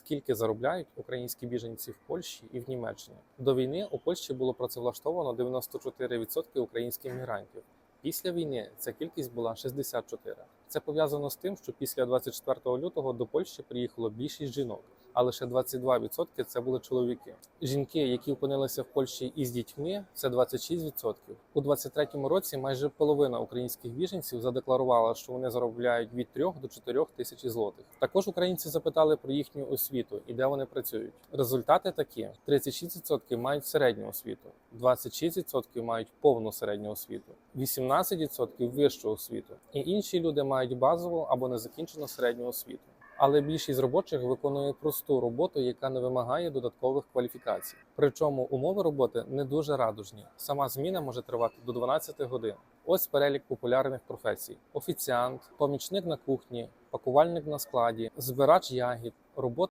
скільки заробляють українські біженці в Польщі і в Німеччині. До війни у Польщі було працевлаштовано 94% українських мігрантів. Після війни ця кількість була 64. Це пов'язано з тим, що після 24 лютого до Польщі приїхало більшість жінок, а лише 22% це були чоловіки. Жінки, які опинилися в Польщі із дітьми, це 26%. У 23-му році майже половина українських біженців задекларувала, що вони заробляють від 3 до 4 тисяч злотих. Також українці запитали про їхню освіту і де вони працюють. Результати такі: 36% мають середню освіту, 26% мають повну середню освіту, 18% вищу освіту, і інші люди мають базову або незакінчену середню освіту. Але більшість робочих виконує просту роботу, яка не вимагає додаткових кваліфікацій. Причому умови роботи не дуже радужні. Сама зміна може тривати до 12 годин. Ось перелік популярних професій: офіціант, помічник на кухні, пакувальник на складі, збирач ягід, робота